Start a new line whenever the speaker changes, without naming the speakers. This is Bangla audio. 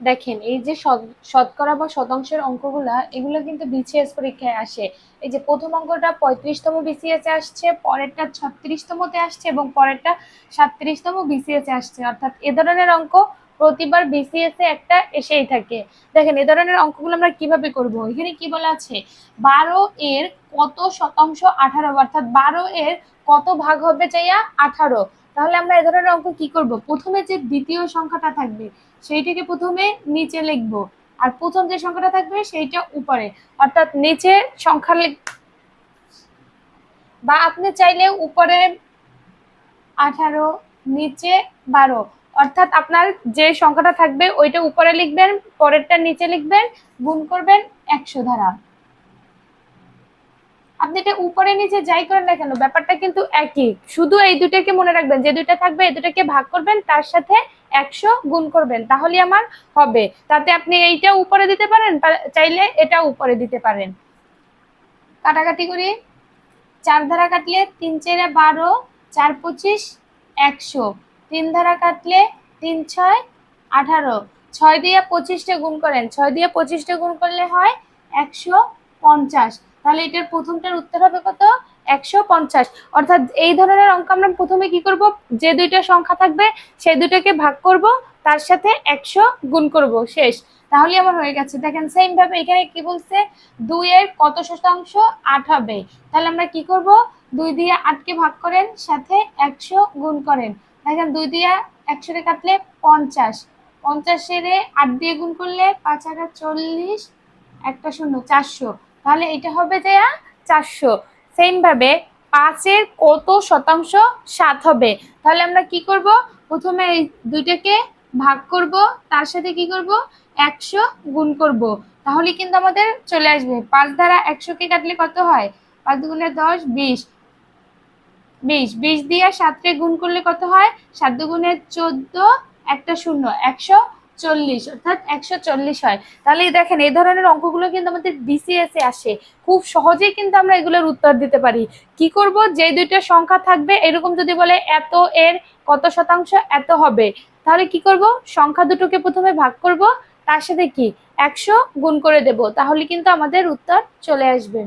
দেখেন, এই যে শতকরা বা শতাংশের অঙ্কগুলা, এগুলো কিন্তু বিসিএস পরীক্ষায় আসে। এই যে প্রথম অঙ্কটা পঁয়ত্রিশতম বিসিএস এ আসছে, পরেরটা ছত্রিশতমতে আসছে এবং পরেরটা সাতত্রিশতম বিসিএস এ আসছে। অর্থাৎ এ ধরনের অঙ্ক প্রতিবার বিসিএস এ একটা এসেই থাকে। দেখেন, এ ধরনের অঙ্কগুলো আমরা কীভাবে করব? এখানে কি বলা আছে? বারো এর কত শতাংশ আঠারো? অর্থাৎ বারো এর কত ভাগ হবে চাইয়া আঠারো? তাহলে আমরা এ ধরনের অঙ্ক কি করব? প্রথমে যে দ্বিতীয় সংখ্যাটা থাকবে, সেইটাকে প্রথমে নিচে লিখব। আর প্রথম যে সংখ্যাটা থাকবে, সেইটা উপরে। অর্থাৎ নিচে সংখ্যা বা আপনি চাইলে উপরে আঠারো, নিচে বারো। অর্থাৎ আপনার যে সংখ্যাটা থাকবে, ওইটা উপরে লিখবেন, পরেরটা নিচে লিখবেন, গুণ করবেন একশো ধারা। আপনি এটা উপরে নিচে যাই করেন না কেন, ব্যাপারটা কিন্তু একই। শুধু এই দুটাকে মনে রাখবেন, যে দুইটা থাকবে, এই দুটাকে ভাগ করবেন, তার সাথে একশো গুণ করবেন। তাহলে আমার হবে। তাতে আপনি এইটা উপরে দিতে পারেন চাইলে এটা উপরে দিতে পারেন। কাটাকাটি করি। চার ধারা কাটলে তিন চেরে বারো, চার পঁচিশ, একশো। তিন ধারা কাটলে তিন ছয়, আঠারো। ছয় দিয়ে পঁচিশটা গুণ করেন। ছয় দিয়ে পঁচিশটা গুণ করলে হয় একশো পঞ্চাশ। তাহলে এটার প্রথমটার উত্তর হবে কত? একশো পঞ্চাশ। অর্থাৎ এই ধরনের অঙ্ক আমরা প্রথমে কি করব? যে দুইটা সংখ্যা থাকবে সেই দুটাকে ভাগ করব, তার সাথে একশো গুণ করব, শেষ। তাহলে আমার হয়ে গেছে। দেখেন সেম ভাবে এখানে কি বলছে? দুই এর কত শতাংশ? আট হবে। তাহলে আমরা কি করব? দুই দিয়ে আটকে ভাগ করেন, সাথে একশো গুণ করেন। দেখেন, দুই দিয়ে একশোরে কাটলে পঞ্চাশ। পঞ্চাশের আট দিয়ে গুণ করলে পাঁচ হাজার চল্লিশ, একটা শূন্য, চারশো। তাহলে এটা হবে যে চারশো। সেম ভাবে পাঁচের কত শতাংশ? সাত হবে। তাহলে আমরা কি করব? প্রথমে এই দুইটাকে ভাগ করব, তার সাথে কি করব? একশো গুণ করব। তাহলে কিন্তু আমাদের চলে আসবে। পাঁচ দ্বারা একশোকে কাটলে কত হয়? পাঁচ দুগুণে দশ, বিশ। বিশ। বিশ দিয়ে সাতকে গুণ করলে কত হয়? সাত দুগুণে চোদ্দ, একটা শূন্য। একশো চল্লিশ অর্থাৎ একশো চল্লিশ হয়। তাহলে দেখেন, এই ধরনের অঙ্কগুলো কিন্তু আমাদের বিসিএস এ আসে। খুব সহজেই কিন্তু আমরা এগুলোর উত্তর দিতে পারি। কি করব? যে দুইটা সংখ্যা থাকবে, এরকম যদি বলে এত এর কত শতাংশ, এত হবে। তাহলে কি করব? সংখ্যা দুটোকে প্রথমে ভাগ করব। তার সাথে কি? একশো গুণ করে দেব। তাহলে কিন্তু আমাদের উত্তর চলে আসবে।